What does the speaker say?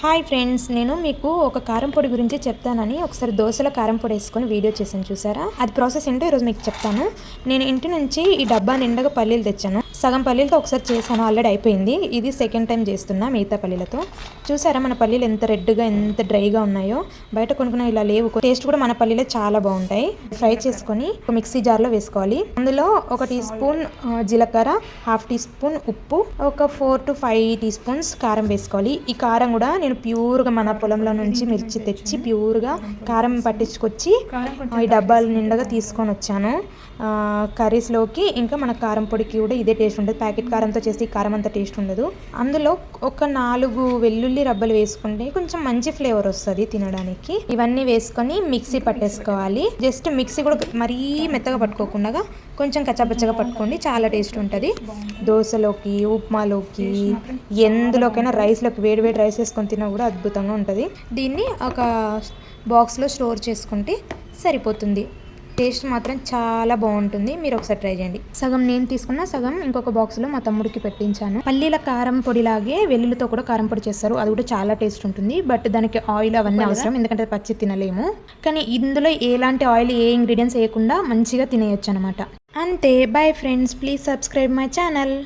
Hi friends నేను మీకు ఒక కారం పొడి గురించి చెప్తానని ఒకసారి దోశలో కారం పొడి వేసుకొని వీడియో చేశాను చూసారా? అది ప్రాసెస్ ఏంటో ఈరోజు మీకు చెప్తాను. నేను ఇంటి నుంచి ఈ డబ్బా నిండగా పల్లీలు తెచ్చాను. సగం పల్లీలతో ఒకసారి చేశాను ఆల్రెడీ అయిపోయింది. ఇది సెకండ్ టైం చేస్తున్నా మిగతా పల్లీలతో. చూసారా మన పల్లీలు ఎంత రెడ్గా ఎంత డ్రైగా ఉన్నాయో? బయట కొనుక్కున్న ఇలా లేవు. టేస్ట్ కూడా మన పల్లీలే చాలా బాగుంటాయి. ఫ్రై చేసుకొని ఒక మిక్సీ జార్లో వేసుకోవాలి. అందులో ఒక టీ స్పూన్ జీలకర్ర హాఫ్ టీ స్పూన్ ఉప్పు ఒక four to five teaspoons కారం వేసుకోవాలి. ఈ కారం కూడా నేను ప్యూర్గా మన పొలంలో నుంచి మిర్చి తెచ్చి ప్యూర్గా కారం పట్టించుకొచ్చి ఈ డబ్బాలు నిండగా తీసుకొని వచ్చాను. కర్రీస్లోకి ఇంకా మన కారం పొడికి కూడా ఇదే టేస్ట్ ఉంటుంది ప్యాకెట్ కారంతో చేస్తే ఈ కారం అంత టేస్ట్ ఉండదు. అందులో ఒక నాలుగు వెల్లుల్లి రబ్బలు వేసుకుంటే కొంచెం మంచి ఫ్లేవర్ వస్తుంది తినడానికి. ఇవన్నీ వేసుకొని మిక్సీ పట్టేసుకోవాలి. జస్ట్ మిక్సీ కూడా మరీ మెత్తగా పట్టుకోకుండా కొంచెం కచ్చాపచ్చగా పట్టుకోండి చాలా టేస్ట్ ఉంటుంది. దోశలోకి ఉప్మాలోకి ఎందులోకైనా రైస్లోకి వేడి వేడి రైస్ వేసుకొని తిన్నా కూడా అద్భుతంగా ఉంటుంది. దీన్ని ఒక బాక్స్లో స్టోర్ చేసుకుంటే సరిపోతుంది. టేస్ట్ మాత్రం చాలా బాగుంటుంది. మీరు ఒకసారి ట్రై చేయండి. సగం నేను తీసుకున్న సగం ఇంకొక బాక్స్లో మా తమ్ముడికి పెట్టించాను. పల్లీల కారం పొడిలాగే వెల్లుల్లితో కూడా కారం పొడి చేస్తారు. అది కూడా చాలా టేస్ట్ ఉంటుంది. బట్ దానికి ఆయిల్ అవన్నీ అవసరం. ఎందుకంటే పచ్చి తినలేము. కానీ ఇందులో ఎలాంటి ఆయిల్ ఏ ఇంగ్రీడియంట్స్ వేయకుండా మంచిగా తినేయొచ్చు అనమాట అంతే. Bye friends please subscribe my channel